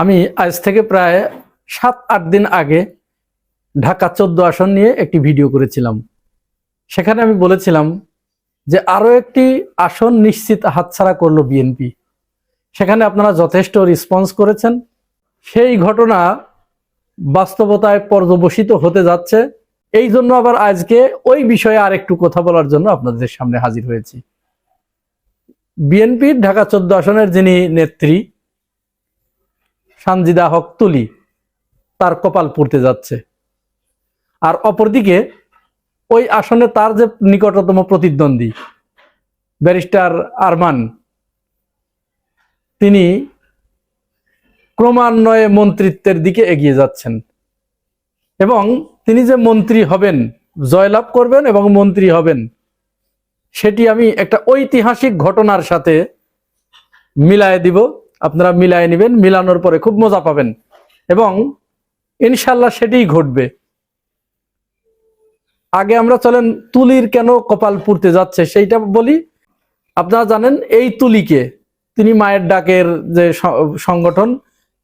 আমি আজ থেকে প্রায় সাত, আট দিন আগে ঢাকা চোদ্দ আসন নিয়ে একটি ভিডিও করেছিলাম। সেখানে আমি বলেছিলাম যে আরও একটি আসন নিশ্চিত হাতছাড়া করল বিএনপি। সেখানে আপনারা যথেষ্ট রেসপন্স করেছেন। সেই ঘটনা বাস্তবতায় পর্যবসিত হতে যাচ্ছে। এই জন্য আবার আজকে ওই বিষয়ে আর একটু কথা বলার জন্য আপনাদের সামনে হাজির হয়েছি। বিএনপির ঢাকা চোদ্দ আসনের যিনি নেত্রী সানজিদা হক তুলি তার কপাল পড়তে যাচ্ছে। আর অপরদিকে ওই আসনে তার যে নিকটতম প্রতিদ্বন্দ্বী, ব্যারিস্টার আরমান, তিনি ক্রমান্বয়ে মন্ত্রিত্বের দিকে এগিয়ে যাচ্ছেন এবং তিনি যে মন্ত্রী হবেন, জয়লাভ করবেন এবং মন্ত্রী হবেন, সেটি আমি একটা ঐতিহাসিক ঘটনার সাথে মিলায় দিব। আপনারা মিলায় নেবেন, মিলানোর পরে খুব মজা পাবেন। এবং ইনশাল্লাহ সেটিই ঘটবে। আগে আমরা চলেন, তুলির কেন কপাল পুড়তে যাচ্ছে সেইটা বলি। আপনারা জানেন, এই তুলিকে তিনি মায়ের ডাকের যে সংগঠন,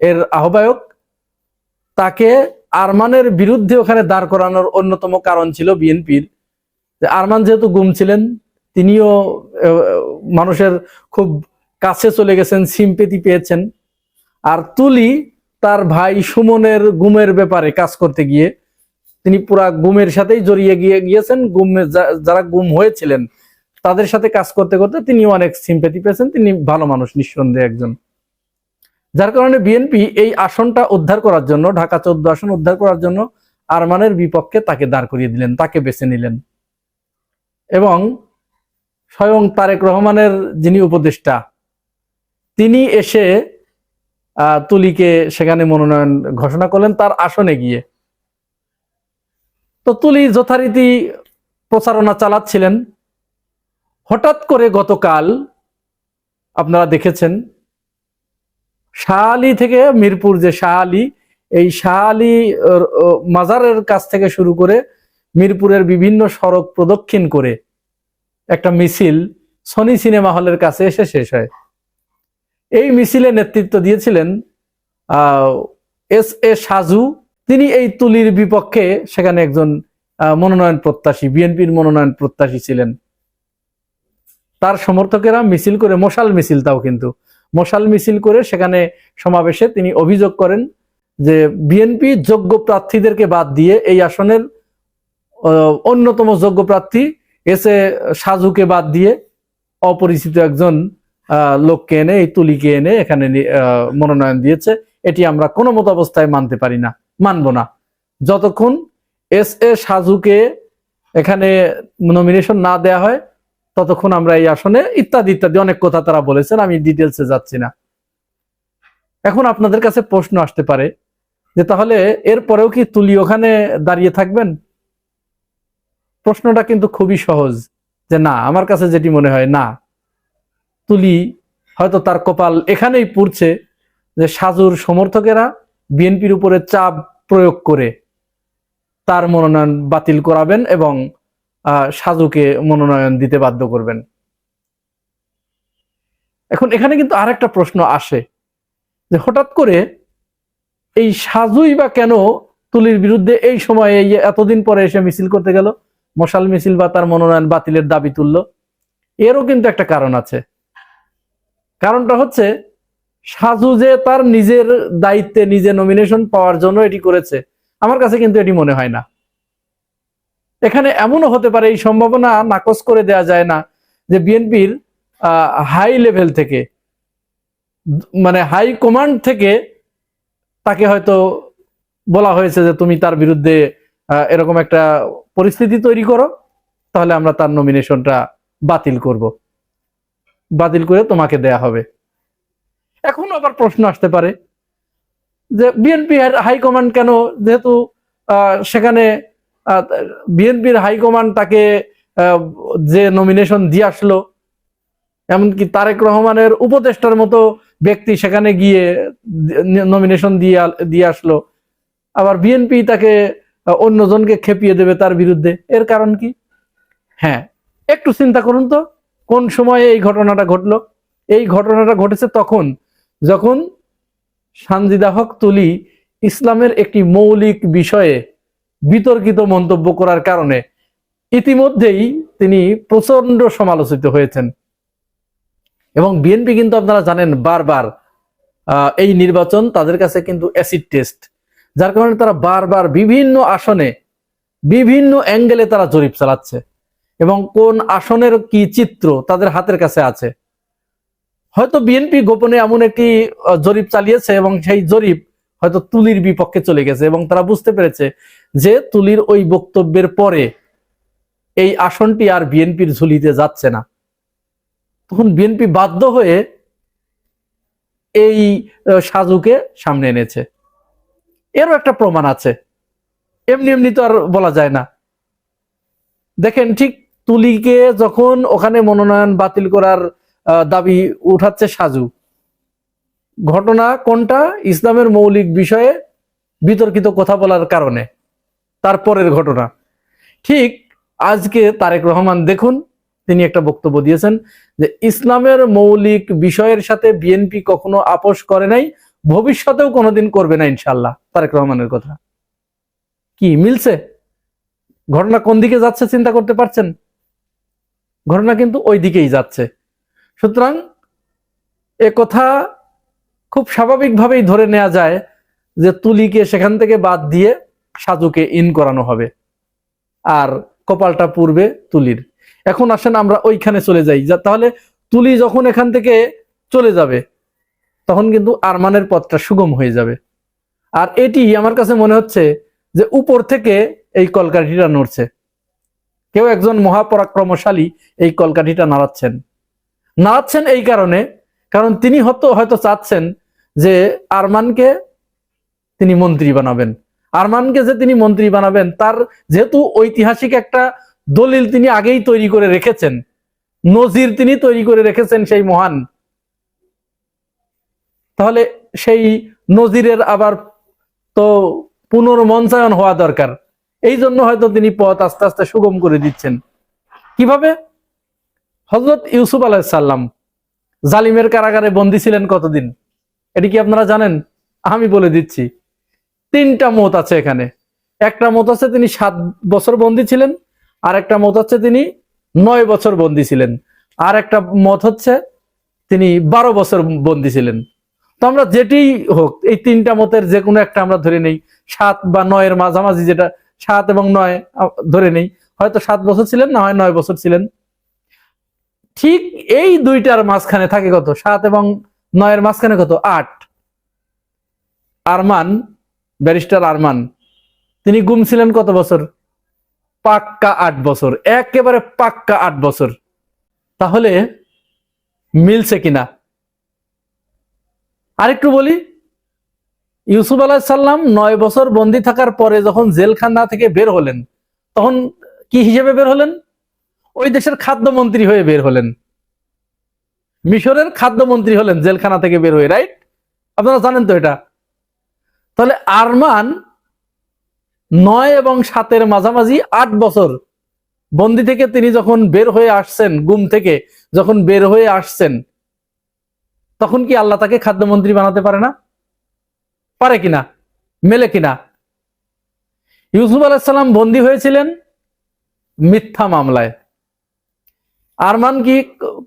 এর আহ্বায়ক, তাকে আরমানের বিরুদ্ধে ওখানে দাঁড় করানোর অন্যতম কারণ ছিল বিএনপির। আরমান যেহেতু গুম ছিলেন, তিনিও মানুষের খুব কাছে চলে গেছেন সিম্পেতি পেয়েছেন। আর তুলি তার ভাই সুমনের গুমের ব্যাপারে কাজ করতে গিয়ে তিনি পুরা গুমের সাথেই জড়িয়ে গিয়ে গিয়েছেন। গুম যারা গুম হয়েছিলেন, তাদের সাথে কাজ করতে করতে তিনি অনেক সিম্পেতি পেয়েছেন। তিনি ভালো মানুষ, নিঃসন্দেহে একজন। যার কারণে বিএনপি এই আসনটা উদ্ধার করার জন্য, ঢাকা চোদ্দ আসন উদ্ধার করার জন্য আরমানের বিপক্ষে তাকে দাঁড় করিয়ে দিলেন, তাকে বেছে নিলেন। এবং স্বয়ং তারেক রহমানের যিনি উপদেষ্টা তিনি এসে তুলিকে সেখানে মনোনয়ন ঘোষণা করলেন তার আসনে গিয়ে। তো তুলি যথারীতি প্রচারণা চালাচ্ছিলেন। হঠাৎ করে গতকাল আপনারা দেখেছেন শাহালি থেকে মিরপুর যে শাহালি এই আহ, আহ, মাজারের কাছ থেকে শুরু করে মিরপুরের বিভিন্ন সড়ক প্রদক্ষিণ করে একটা মিছিল সনি সিনেমা হলের কাছে এসে শেষ হয়। এই মিছিলে নেতৃত্ব দিয়েছিলেন এস এ সাজু। তিনি এই তুলির বিপক্ষে সেখানে একজন মনোনয়ন প্রত্যাশী, বিএনপির মনোনয়ন প্রত্যাশী ছিলেন। তার সমর্থকেরা মিছিল করে, মশাল মিছিল তাও কিন্তু, মশাল মিছিল করে সেখানে সমাবেশে তিনি অভিযোগ করেন যে বিএনপি যোগ্য প্রার্থীদেরকে বাদ দিয়ে এই আসনের অন্যতম যোগ্য প্রার্থী এস এ সাজুকে বাদ দিয়ে অপরিচিত একজন লোককে এনে, এই তুলিকে এনে এখানে মনোনয়ন দিয়েছে। এটি আমরা কোনো মতো অবস্থায় মানতে পারি না, মানব না। যতক্ষণ এস এ সাজুকে এখানে নমিনেশন না দেয়া হয়, ততক্ষণ আমরা এই আসনে ইত্যাদি ইত্যাদি অনেক কথা তারা বলেছেন, আমি ডিটেলসে যাচ্ছি না। এখন আপনাদের কাছে প্রশ্ন আসতে পারে যে তাহলে এরপরেও কি তুলি ওখানে দাঁড়িয়ে থাকবেন? প্রশ্নটা কিন্তু খুবই সহজ যে না, আমার কাছে যেটি মনে হয় না। তুলি, হয়তো তার কপাল এখানেই পুড়ছে যে সাজুর সমর্থকেরা বিএনপির উপরে চাপ প্রয়োগ করে তার মনোনয়ন বাতিল করাবেন এবং সাজুকে মনোনয়ন দিতে বাধ্য করবেন। এখন এখানে কিন্তু আরেকটা প্রশ্ন আসে যে হঠাৎ করে এই সাজুই বা কেন তুলির বিরুদ্ধে এই সময়ে এতদিন পরে এসে মিছিল করতে গেল? মশাল মিছিল বা তার মনোনয়ন বাতিলের দাবি তুললো। এরও কিন্তু একটা কারণ আছে। কারণটা হচ্ছে সাজু যে তার নিজের দায়িত্বে নিজে নমিনেশন পাওয়ার জন্য এটি করেছে, আমার কাছে কিন্তু এটি মনে হয় না। এখানে এমনও হতে পারে, এই সম্ভাবনা নাকচ করে দেয়া যায় না যে বিএনপির হাই লেভেল থেকে মানে হাই কমান্ড থেকে তাকে হয়তো বলা হয়েছে যে তুমি তার বিরুদ্ধে এরকম একটা পরিস্থিতি তৈরি করো, তাহলে আমরা তার নমিনেশনটা বাতিল করব। বাতিল করে তোমাকে দেয়া হবে। এখন আবার প্রশ্ন আসতে পারে যে বিএনপি হাইকমান্ড কেন? যেহেতু সেখানে বিএনপির হাইকমান্ড তাকে যে নমিনেশন দিয়ে আসলো, এমনকি তারেক রহমানের উপদেষ্টার মতো ব্যক্তি সেখানে গিয়ে নমিনেশন দিয়ে দিয়ে আসলো। আবার বিএনপি তাকে অন্যজনকে খেপিয়ে দেবে তার বিরুদ্ধে। এর কারণ কি? হ্যাঁ একটু চিন্তা করুন তো। কোন সময়ে এই ঘটনাটা ঘটলো? এই ঘটনাটা ঘটেছে তখন, যখন সানজিদা হক তুলি ইসলামের একটি মৌলিক বিষয়ে বিতর্কিত মন্তব্য করার কারণে ইতিমধ্যেই তিনি প্রচণ্ড সমালোচিত হয়েছেন। এবং বিএনপি কিন্তু আপনারা জানেন বারবার এই নির্বাচন তাদের কাছে কিন্তু অ্যাসিড টেস্ট যার কারণে তারা বারবার বিভিন্ন আসনে, বিভিন্ন অ্যাঙ্গেলে তারা জরিপ চালাচ্ছে। এবং কোন আসনের কি চিত্র তাদের হাতের কাছে আছে। হয়তো বিএনপি গোপনে এমন একটি জরিপ চালিয়েছে এবং সেই জরিপ হয়তো তুলির বিপক্ষে চলে গেছে এবং তারা বুঝতে পেরেছে যে তুলির ওই বক্তব্যের পরে এই আসনটি আর বিএনপির ঝুলিতে যাচ্ছে না। তখন বিএনপি বাধ্য হয়ে এই সাজুকে সামনে এনেছে। এরও একটা প্রমাণ আছে। এমনি এমনি তো আর বলা যায় না। দেখেন ঠিক তুলিকে যখন ওখানে মনোনয়ন বাতিল করার দাবি উঠাচ্ছে সাজু, ঘটনা কোনটা? ইসলামের মৌলিক বিষয়ে বিতর্কিত কথা বলার কারণে তারপরের ঘটনা। ঠিক আজকে তারেক রহমান দেখুন, তিনি একটা বক্তব্য দিয়েছেন যে ইসলামের মৌলিক বিষয়ের সাথে বিএনপি কখনো আপোষ করে নাই, ভবিষ্যতেও কোনোদিন করবে না ইনশাল্লাহ তারেক রহমানের কথা। কি, মিলছে? ঘটনা কোন দিকে যাচ্ছে চিন্তা করতে পারছেন? ঘটনা কিন্তু ওই দিকেই যাচ্ছে। সুতরাং এ কথা খুব স্বাভাবিকভাবেই ধরে নেওয়া যায় যে তুলিকে সেখান থেকে বাদ দিয়ে সাজুকে ইন করানো হবে। আর কপালটা পূর্বে তুলির। এখন আসেন আমরা ওইখানে চলে যাই। যা- তাহলে তুলি যখন এখান থেকে চলে যাবে, তখন কিন্তু আরমানের পথটা সুগম হয়ে যাবে। আর এটি আমার কাছে মনে হচ্ছে যে উপর থেকে এই কলকাঠিটা নড়ছে। কেউ একজন মহাপরাক্রমশালী এই কলকাঠিটা নাড়াচ্ছেন। নাড়াচ্ছেন এই কারণে, কারণ তিনি হয়তো হয়তো চাচ্ছেন যে আরমানকে তিনি মন্ত্রী বানাবেন। আরমানকে যে তিনি মন্ত্রী বানাবেন, তার যেহেতু ঐতিহাসিক একটা দলিল তিনি আগেই তৈরি করে রেখেছেন, নজির তিনি তৈরি করে রেখেছেন সেই মহান, তাহলে সেই নজিরের আবার তো পুনর্মঞ্চায়ন হওয়া দরকার। এই জন্য হয়তো তিনি পথ আস্তে আস্তে সুগম করে দিচ্ছেন। কীভাবে? হজরত ইউসুফ আলাহিসাল্লাম জালিমের কারাগারে বন্দী ছিলেন কতদিন? এটি কি আপনারা জানেন? আমি বলে দিচ্ছি। তিনটা মত আছে এখানে। একটা মত আছে তিনি সাত বছর বন্দী ছিলেন আর একটা মত হচ্ছে তিনি নয় বছর বন্দী ছিলেন। আর একটা মত হচ্ছে তিনি বারো বছর বন্দী ছিলেন। তো আমরা যেটি হোক, এই তিনটা মতের যে কোনো একটা আমরা ধরে নেই। সাত বা নয়ের মাঝামাঝি যেটা সাত এবং নয় ধরে নেই। হয়তো সাত বছর ছিলেন, না হয় নয় বছর ছিলেন। ঠিক এই দুইটার মাঝখানে থাকে কত? সাত এবং নয়ের মাঝখানে কত? আট। আরমান, ব্যারিস্টার আরমান, তিনি গুম ছিলেন কত বছর? পাক্কা আট বছর। একেবারে পাক্কা আট বছর। তাহলে মিলছে কিনা? আরেকটু বলি ইউসুফ আলাহিসাল্লাম নয় বছর বন্দী থাকার পরে যখন জেলখানা থেকে বের হলেন, তখন কি হিসেবে বের হলেন? ওই দেশের খাদ্যমন্ত্রী হয়ে বের হলেন। মিশরের খাদ্যমন্ত্রী হলেন জেলখানা থেকে বের হয়ে রাইট আপনারা জানেন তো এটা। তাহলে আরমান নয় এবং সাতের মাঝামাঝি আট বছর বন্দি থেকে তিনি যখন বের হয়ে আসছেন, গুম থেকে যখন বের হয়ে আসছেন, তখন কি আল্লাহ তাকে খাদ্যমন্ত্রী বানাতে পারে না? পারে কিনা, মেলে কিনা। ইউসুফ আলাহিসাল্লাম বন্দী হয়েছিলেন মিথ্যা মামলায়। আরমান কি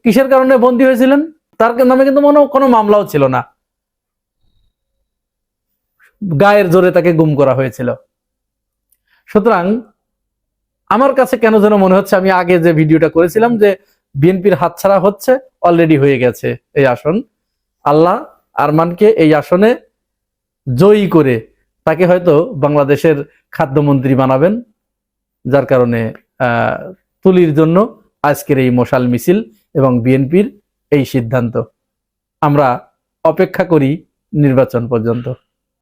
কিসের কারণে বন্দী হয়েছিলেন? তার নামে কিন্তু মনে কোনো মামলাও ছিল না। গায়ের জোরে তাকে গুম করা হয়েছিল। সুতরাং আমার কাছে কেন যেন মনে হচ্ছে, আমি আগে যে ভিডিওটা করেছিলাম যে বিএনপির হাতছাড়া হচ্ছে অলরেডি হয়ে গেছে এই আসন। আল্লাহ আরমানকে এই আসনে জয়ী করে তাকে হয়তো বাংলাদেশের খাদ্যমন্ত্রী বানাবেন, যার কারণে তুলির জন্য আজকের এই মশাল মিছিল এবং বিএনপির এই সিদ্ধান্ত। আমরা অপেক্ষা করি নির্বাচন পর্যন্ত।